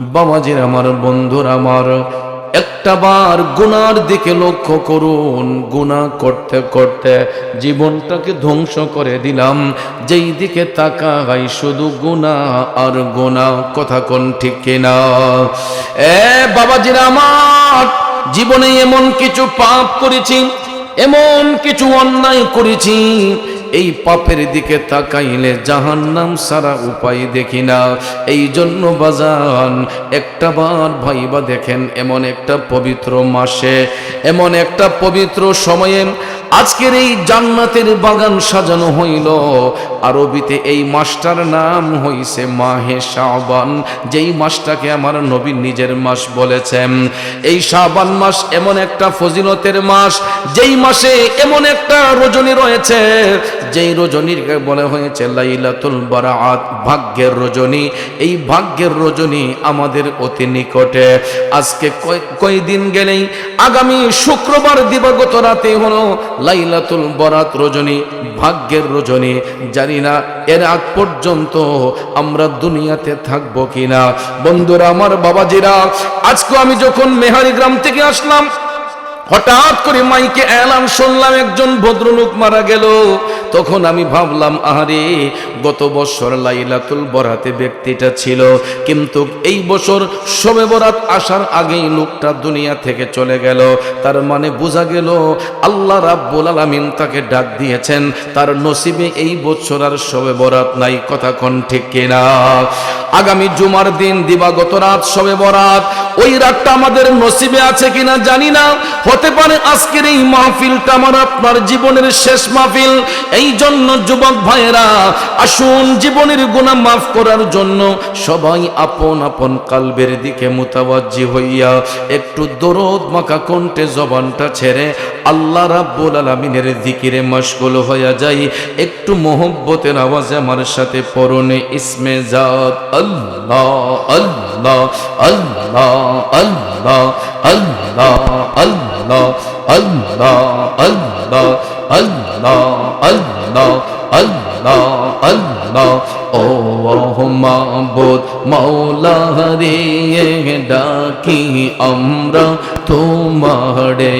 বাবাজির আমার, বন্ধুর আমার, একটা বার গুনার দিকে লক্ষ্য করুন, গুনাহ করতে করতে জীবনটাকে ধ্বংস করে দিলাম। যেই দিকে তাকাই শুধু গুনাহ আর গুনাহ, কথা কোন ঠিক কিনা? এ বাবাজির আমার, জীবনে এমন কিছু পাপ করেছি, এমন কিছু অন্যায় করেছি এই পাপের দিকে তাকাইলে জাহান্নাম সারা উপায় দেখি না। এই জন্য বাজান, একটা বার ভাইবা দেখেন, এমন একটা পবিত্র মাসে, এমন একটা পবিত্র সময়ে আজকের এই জান্নাতের বাগান সাজানো হইল। আরবিতে এই মাসটার নাম হইছে মাহে শাবান, যেই মাসটাকে আমার নবী নিজের মাস বলেছেন। এই শাবান মাস এমন একটা ফজিলতের মাস, যেই মাসে এমন একটা রজনী রয়েছে যেই রজনীর বলা হয়েছে লাইলাতুল বারাআত, ভাগ্যের রজনী। এই ভাগ্যের রজনী আমাদের অতি নিকটে। আজকে কয়- কয়দিন গেলেই আগামী শুক্রবার দিবাগত রাতে হলো লাইলাতুল বরাত রজনী, ভাগ্যের রজনী। জানি না এর আগ পর্যন্ত আমরা দুনিয়াতে থাকব কিনা। বন্ধুরা, আমার বাবাজিরা, আজকে আমি যখন মেহারি গ্রাম থেকে আসলাম হঠাৎ করে মাইকে এলান শুনলাম, একজন ভদ্রলোক মারা গেল। তখন আমি ভাবলাম, আহারে, গত বছর লাইলাতুল বরাতে ব্যক্তিটা ছিল। কিন্তু এই বছর শবে বরাত আসার আগেই লোকটা দুনিয়া থেকে চলে গেল। তার মানে বোঝা গেল, আল্লাহ রাব্বুল আলামিন তাকে ডাক দিয়েছেন। তার নসিবে এই বছর আর শবে বরাত নাই, কথা কোন ঠিক কিনা? আগামী জুমার দিন, দিবাগত রাত শবে বরাত। ওই রাতটা আমাদের নসিবে আছে কিনা জানি না। হতে পারে আজকের এই মাহফিলটা আমার আপনার জীবনের শেষ মাহফিল। এই জন্য যুবক ভাইয়েরা, আসুন জীবনের গুণা মাফ করার জন্য সবাই আপন আপন কালবের দিকে মোতাবাজি হইয়া একটু দরদ মাখা কণ্ঠে জবানটা ছেড়ে আল্লাহ রাব্বুল আলামিনের জিকিরে মশগুল হইয়া যাই একটু মোহব্বতের আওয়াজে আমার সাথে পরনে ইসমে জাত আল্লাহ আল্লাহ আল্লাহ আল্লাহ আল্লাহ আল্লাহ আল্লাহ আল্লাহ আল্লাহ আল্লাহ আল্লাহ আল্লাহ ও মাবুদ মাওলা রে ডাকি আমরা তোমারে।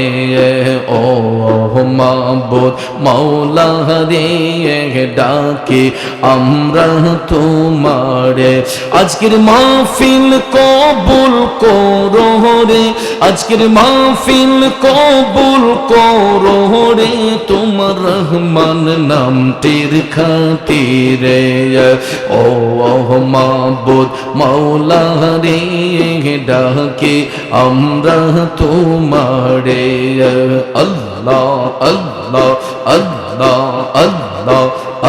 ও মাবুদ মাওলা রে ডাকি আমরা তোমারে। আজকের মাহফিল কবুল করো রে, আজকের মাহফিল কবুল করো রে, তোমার রহমান নামটির খাতিরে। ও মাবুদ মাওলা রে ডাকে আমরা তোমারে। আল্লাহ আল্লাহ আল্লাহ আল্লাহ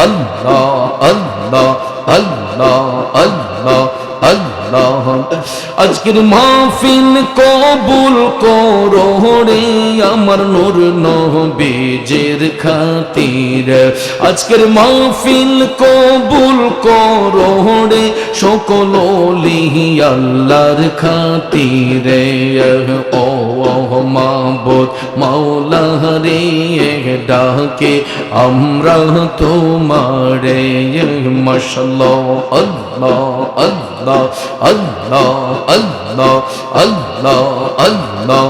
আল্লাহ আল্লাহ। আজকের মাহফিল কবুল করো আমার নূর নবীজের খাতির আজকের মাহফিল কবুল করো রে সকল লিহি আল্লাহর খাতিরে ও মাবুদ মাওলা রে ডাকে, আমরা তোমারে, মাশাল্লাহ, আল্লাহ আল্লাহ আল্লাহ আল্লাহ আল্লাহ আল্লাহ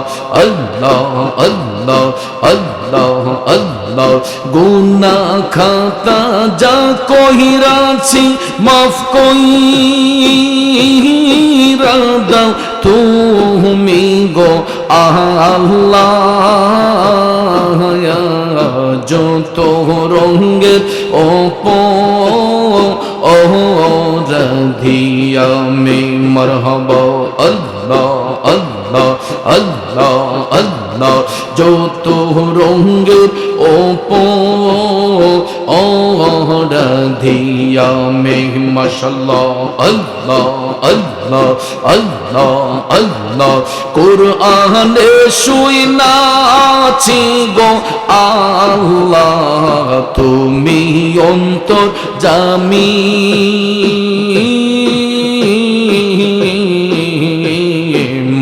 আল্লাহ আল্লাহ আল্লাহ আল্লাহ। গুনা খাতা যা কহিরাছি, মাফ কইরা দাও তুমি গো আল্লাহ যত রঙ্গের ওপো ও রাধিয়া মে মরহব, আল্লাহ আল্লাহ আল্লাহ আল্লাহ যত রঙ্গের ওপো ও রাধিয়া মে মশাল্লাহ আল্লাহ আল্লাহ আল্লাহ আল্লাহ। কোরআনে শুই নাছি গো আল্লাহ, তুমি অন্তর জামি।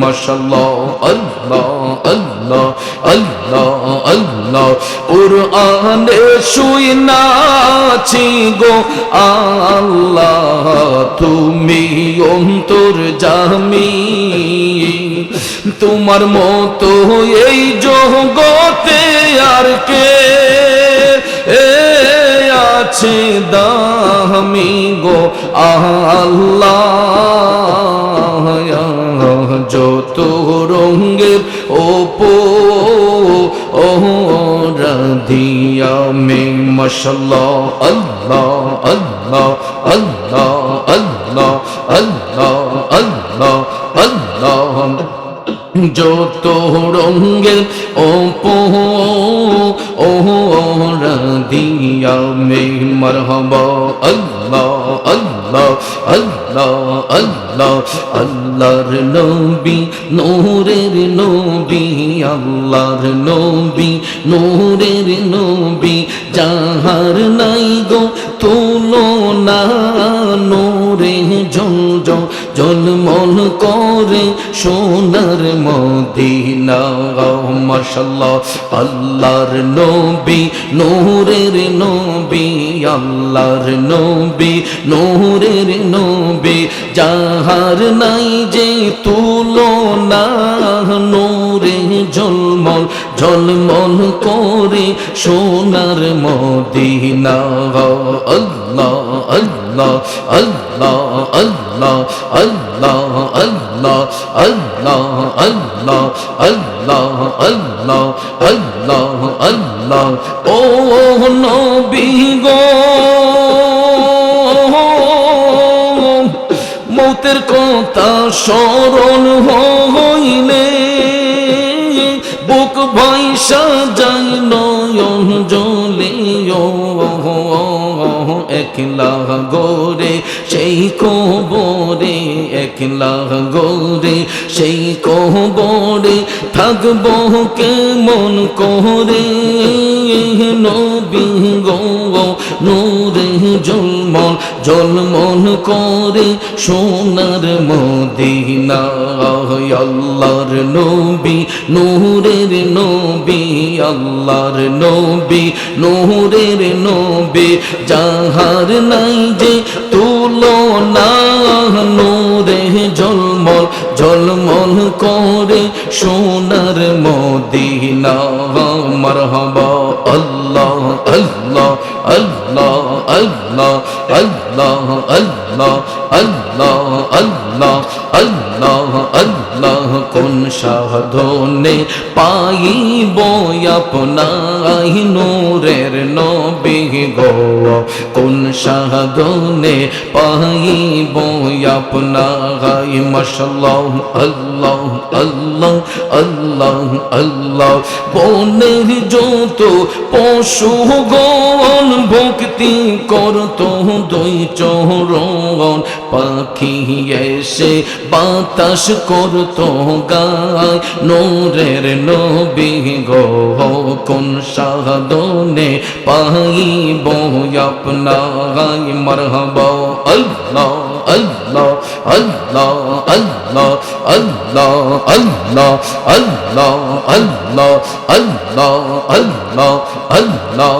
মাশাল্লাহ আল্লাহ আল্লাহ আল্লাহ। আল্লাহ আল্লাহ কুরআনে শুই নাছি গো আল্লাহ তুমি অন্তর জামি তোমার মতো এই জগতে আর কে আছে দামি গো আল্লাহ যত রঙ্গের ওপো রাধিয়া মে মশলা আল্লাহ আল্লাহ আল্লাহ আল্লাহ আল্লাহ আল্লাহ আল্লাহ যত রঙ্গের ও রাধিয়া মে মরহবা আল্লাহ আল্লাহ আল্লাহ আল্লাহ, আল্লাহর নবী, নূরের নবী, আল্লাহর নবী, নূরের নবী, যাহার নাই গো তুলনা নূরে জল জলমল করে সোনার মদিনা মাশাল্লাহ আল্লাহর নবী, নূরের নবী, আল্লাহর নবী, নূরের নবী, যাহার নাই যে তুলনা নূরে জলমল ঝলমল করে সোনার মদিনা আল্লাহ আল্লাহ আল্লাহ আল্লাহ আল্লাহ আল্লাহ আল্লাহ আল্লাহ আল্লাহ আল্লাহ আল্লাহ আল্লাহ ও নবী গো মৌতের কথা স্মরণ হইলে ভয়সা যাই নয়ন জলে একলা গোরে, সেই কবরে, একলা গোরে, সেই কবরে থাকব কেমন করে? নবী গো, নূরে জলমল জলমল করে সোনার মদিনা। আল্লাহর নবী, নূরের নবী, আল্লাহর নবী, নূরের নবী। যাহার নাই যে নূরে জলমল জলমল করে সোনার মদিনা। মারহাবা। আল্লাহ আল্লাহ আল্লাহ আল্লাহ আল্লাহ আল্লাহ আল্লাহ আল্লাহ আল্লাহ কোন সাধনে পাইব আপনাই নূরের নবী গো কোন সাধনে পাইব আপনাই মশাল্লাহ আল্লাহ আল্লাহ আল্লাহ আল্লাহ বনের যত পশু গন ভক্তি করত দুই চরণ পাখি এসে বাতাস করত গায় নোরের নবী গো কোন সাধনে পাইব আপনাই মরহবা আল্লাহ আল্লাহ আল্লাহ আল্লাহ আল্লাহ আল্লাহ আল্লাহ আল্লাহ আল্লাহ আল্লাহ আল্লাহ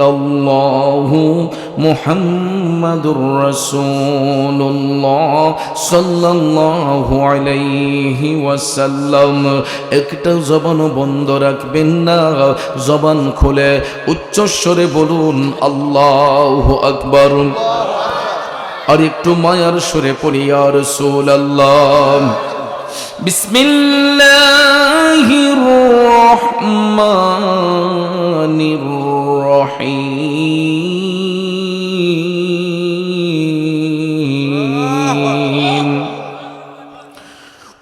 ইল্লাল্লাহু মুহাম্মাদুর রাসূলুল্লাহ সাল্লাল্লাহু আলাইহি ওয়াসাল্লাম। একটা জবান বন্ধ রাখবেন না। জবান খুলে উচ্চস্বরে বলুন, আল্লাহু আকবার। আর একটু মায়ার সুরে পড়ি আর সোল রাসূলুল্লাহ। বিসমিল্লাহির রহমানির الرحيم.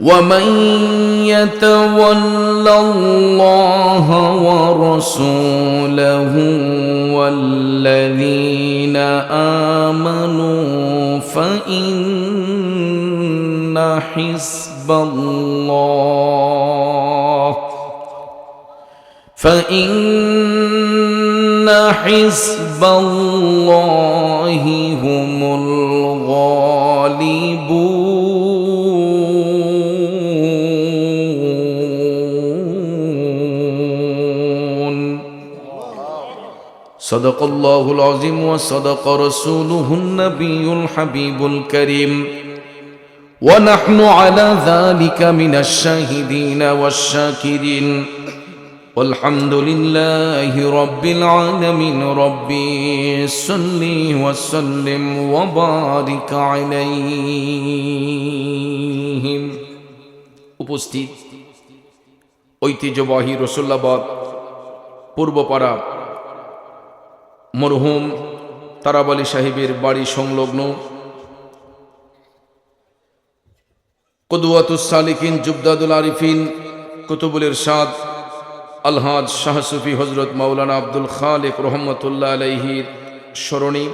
ومن يتول الله ورسوله والذين آمنوا فإن حزب الله فإن حزب الله هم الغالبون. صدق الله العظيم وصدق رسوله النبي الحبيب الكريم. ونحن على ذلك من الشاهدين والشاكرين. والحمد لله رب العالمين ربي صل وسلم وبارك عليهم উপস্থিত ঐতিহ্যবাহী রসুল্লাবাদ পূর্বপাড়া মরহুম তারাবালি সাহেবের বাড়ি সংলগ্ন কদুয়াতুস সালিকিন জুবদাদুল আরিফিন কুতুবুলের সাদ আলহাজ শাহ সুফি হজরত মাওলানা আব্দুল খালেক রহমতুল্লাহ আলহির স্মরণী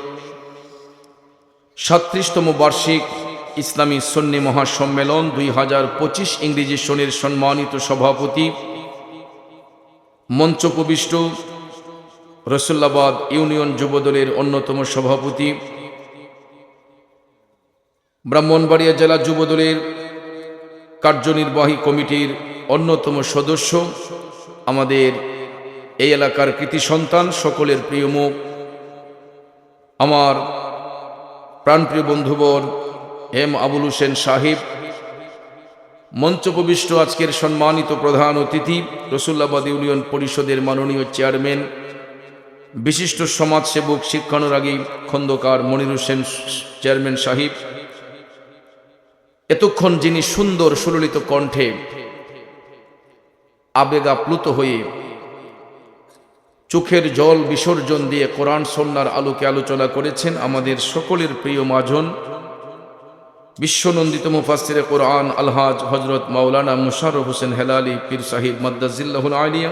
সাত্রিশতম বার্ষিক ইসলামী সন্নি মহাসম্মেলন দুই হাজার পঁচিশ ইংরেজি সনের সম্মানিত সভাপতি, মঞ্চপবিষ্ট রসুল্লাবাদ ইউনিয়ন যুবদলের অন্যতম সভাপতি, ব্রাহ্মণবাড়িয়া জেলা যুবদলের কার্যনির্বাহী কমিটির অন্যতম সদস্য আমাদের এই এলাকার কৃতি সন্তান, সকলের প্রিয় মুখ। আমার প্রাণপ্রিয় বন্ধুবর এম আবুল হোসেন সাহিব মঞ্চপবিষ্ট আজকের সম্মানিত প্রধান অতিথি রসুল্লাবাদ ইউনিয়ন পরিষদের মাননীয় চেয়ারম্যান, বিশিষ্ট সমাজসেবক, শিক্ষানুরাগী, খন্দকার মনির হোসেন চেয়ারম্যান সাহিব, এতক্ষণ যিনি সুন্দর সুললিত কণ্ঠে আবেগাপ্লুত হয়ে চোখের জল বিসর্জন দিয়ে কোরআন সন্ন্যার আলোকে আলোচনা করেছেন আমাদের সকলের প্রিয় মাজন বিশ্বনন্দিত মুফাসিরে কোরআন আলহাজ হজরত মাওলানা মুশারফ হোসেন হেলালি পীর সাহিব মদ্দাজিল্লাহুল আলিয়া।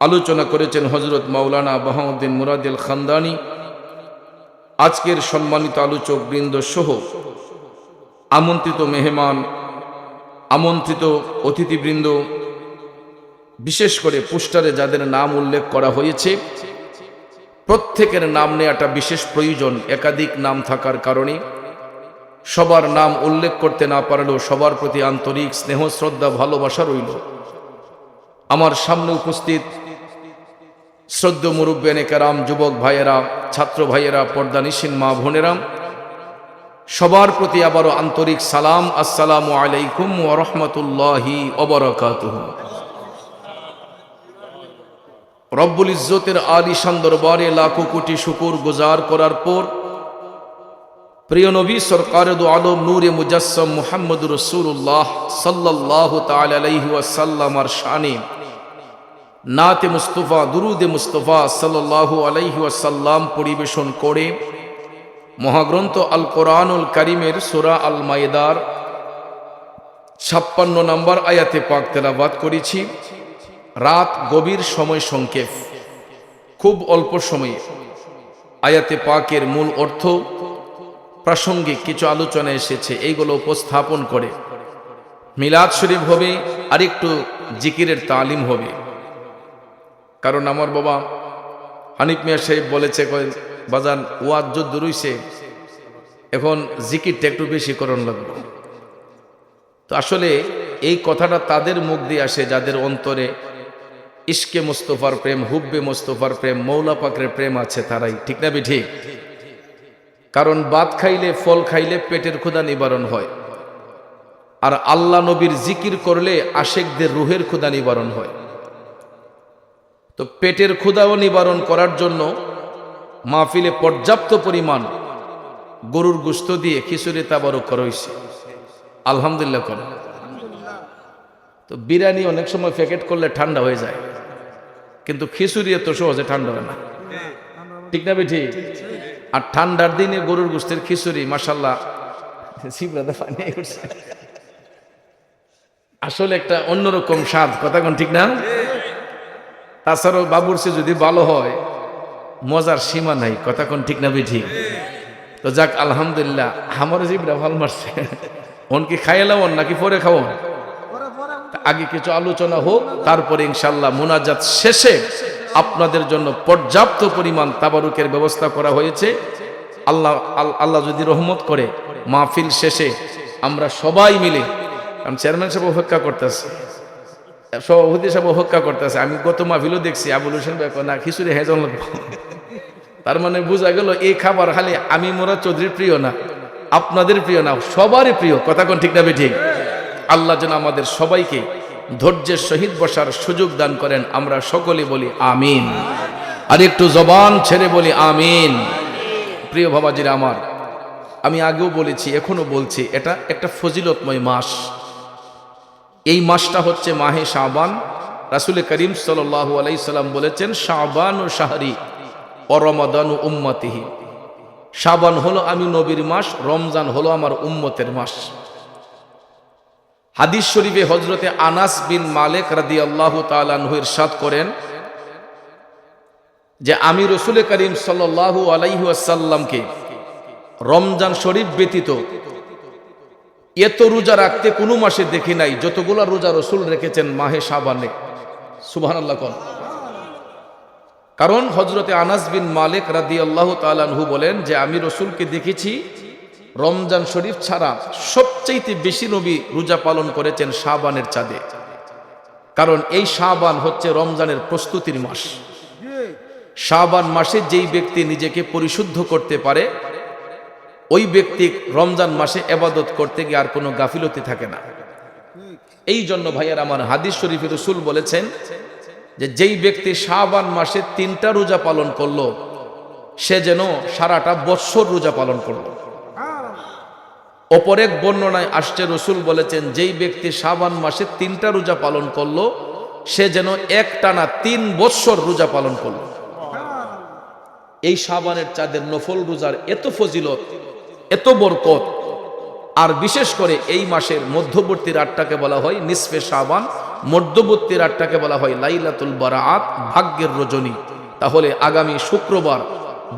আলোচনা করেছেন হজরত মাওলানা বাহাউদ্দিন মুরাদিল খানদানি। আজকের সম্মানিত আলোচক বৃন্দ সহ আমন্ত্রিত মেহমান আমন্ত্রিত অতিথিবৃন্দ, বিশেষ করে পোস্টারে যাদের নাম উল্লেখ করা হয়েছে, প্রত্যেকের নাম নেওয়াটা বিশেষ প্রয়োজন, একাধিক নাম থাকার কারণে। সবার নাম উল্লেখ করতে না পারলেও সবার প্রতি আন্তরিক স্নেহ, শ্রদ্ধা, ভালোবাসা রইল। আমার সামনে উপস্থিত শ্রদ্ধ মুরব্বেনে কারাম যুবক ভাইয়েরা, ছাত্র ভাইয়েরা পর্দানিসীন মা বোনেরা সবার প্রতি আবারও আন্তরিক সালাম, আসসালামু আলাইকুম ও ওরহমতুল্লাহি অবরকাতুহ রব্বুল ইজ্জতের আলিশান দরবারে লাখো কোটি শুকুর গুজার করার পর প্রিয় নবী সরকার আলম নূরে মুজাসম মুহাম্মদ রসুল্লাহ সাল্লাহ তালাইহি ওয়াসাল্লামার শানে নাতে মুস্তফা, দুরুদে মুস্তফা সাল্লাল্লাহু আলাইহি ওয়াসাল্লাম পরিবেশন করে মহাগ্রন্থ আল কোরআনুল করিমের সুরা আল মায়েদার ছাপ্পান্ন নম্বর আয়াতে পাক তেলাবাদ করেছি। রাত গভীর সময় সংক্ষেপ। খুব অল্প সময়ে। আয়াতে পাকের মূল অর্থ, প্রাসঙ্গিক কিছু আলোচনা এসেছে, এইগুলো উপস্থাপন করে। মিলাদ শরীফ হবে, আরেকটু জিকিরের তালিম হবে। কারণ আমার বাবা হানিফ মিয়া সাহেব বলেছে বাজান, ওয়াজ যুদ্ধ রইছে, এখন জিকিরটা একটু বেশি করণ লাগবে তো আসলে এই কথাটা তাদের মুখ দিয়ে আসে, যাদের অন্তরে ইস্কে মুস্তফার প্রেম, হুব্বে মুস্তফার প্রেম, মৌলা পাকরের প্রেম আছে তারাই, ঠিক না ঠিক কারণ বাদ খাইলে, ফল খাইলে পেটের ক্ষুদা নিবারণ হয়। আর আল্লাহ নবীর জিকির করলে আশেকদের রুহের ক্ষুদা নিবারণ হয়। তো পেটের ক্ষুদাও নিবারণ করার জন্য মাহফিলে পর্যাপ্ত পরিমাণ গরুর গুস্ত দিয়ে খিচুড়ি তাবারক করা হয়েছে। আলহামদুলিল্লাহ কর। তো বিরিয়ানি অনেক সময় প্যাকেট করলে ঠান্ডা হয়ে যায়। কিন্তু খিচুড়ি এত সহজে ঠান্ডা হয় না। ঠিক না ঠিক আর ঠান্ডার দিনে গরুর গোস্তের খিচুড়ি মাসাল্লাহ আসলে একটা অন্যরকম স্বাদ। কথা কোন ঠিক না? তাছাড়াও বাবুরসি যদি ভালো হয় মজার সীমা নাই, কথা কোন ঠিক না ঠিক তো যাক, আলহামদুলিল্লাহ আমার জিবরা ভালো মারছে ওন কি খাইলাম নাকি পরে খাওয়ান আগে কিছু আলোচনা হোক, তারপরে ইনশাল্লাহ মোনাজাত শেষে আপনাদের জন্য পর্যাপ্ত পরিমাণ তাবারুকের ব্যবস্থা করা হয়েছে। আল্লাহ আল্লাহ যদি রহমত করে, মাহফিল শেষে আমরা সবাই মিলে, কারণ চেয়ারম্যান সাহেব অপেক্ষা করতেছে। সভাপতি সাহেব অপেক্ষা করতেছে। আমি গত মাহফিলও দেখছি, আবুল হোসেন ভাই না, খিচুড়ি হেজন তার মানে বোঝা গেল, এই খাবার খালি আমি মোরা চৌধুরীর প্রিয় না, আপনাদের প্রিয় না, সবারই প্রিয়। কথা কোন ঠিক না ঠিক? আল্লাহ যেন আমাদের সবাইকে ধৈর্যের সহিত বসার সুযোগ দান করেন, আমরা সকলে বলি আমিন। আর একটু জবান ছেড়ে বলি আমিন। প্রিয় বাবাজিরা আমার, আমি আগেও বলেছি এখনও বলছি, এটা একটা ফজিলতময় মাস। এই মাসটা হচ্ছে মাহে শাবান। রাসুল করিম সাল্লাম বলেছেন, শাবান ও শাহরি ও রমাদান ও উম্মতিহি। শাবান হলো আমি নবীর মাস, রমজান হলো আমার উম্মতের মাস। হাদিস শরীফে হজরতে আনাস বিন মালেক রাদি আল্লাহ তালানহু ইরশাদ করেন যে আমি রসুল করিম সাল্লাল্লাহু আলাইহি আসাল্লামকে রমজান শরীফ ব্যতীত এত রোজা রাখতে কোনো মাসে দেখি নাই। যতগুলা রোজা রসুল রেখেছেন মাহে সাবানে সুবহান আল্লাহ কন। কারণ হজরতে আনাস বিন মালিক রাদি আল্লাহ তালানহু বলেন যে, আমি রসুলকে দেখেছি, রমজান শরীফ ছাড়া সবচাইতে বেশি নবী রোজা পালন করেছেন শাবানের চাঁদে। কারণ এই শাবান হচ্ছে রমজানের প্রস্তুতির মাস। শাবান মাসে যেই ব্যক্তি নিজেকে পরিশুদ্ধ করতে পারে ওই ব্যক্তি রমজান মাসে এবাদত করতে গিয়ে আর কোনো গাফিলতি থাকে না। এই জন্য ভাইয়ার আমার হাদিস শরীফে রসুল বলেছেন যে, যেই ব্যক্তি শাবান মাসে তিনটা রোজা পালন করল, সে যেন সারাটা বৎসর রোজা পালন করল। অপর এক বর্ণনায় আসছে, রসুল বলেছেন, যেই ব্যক্তি শাবান মাসে তিনটা রোজা পালন করল, সে যেন এক টানা তিন বৎসর রোজা পালন করল। এই শাবানের চাঁদের নফল রোজার এত ফজিলত এত বরকত। আর বিশেষ করে এই মাসের মধ্যবর্তী রাতটাকে বলা হয় নিসফে শাবান, মধ্যবর্তী রাতটাকে বলা হয় লাইলাতুল বারাআত, ভাগ্যের রজনী। তাহলে আগামী শুক্রবার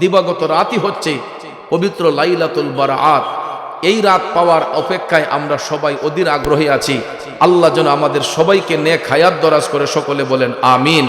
দিবাগত রাতই হচ্ছে পবিত্র লাইলাতুল বারাআত। এই রাত পাওয়ার অপেক্ষায় আমরা সবাই অধীর আগ্রহী আছি। আল্লাহ যেন আমাদের সবাইকে নেক হায়াত দরাজ করে সকলে বলেন, আমিন।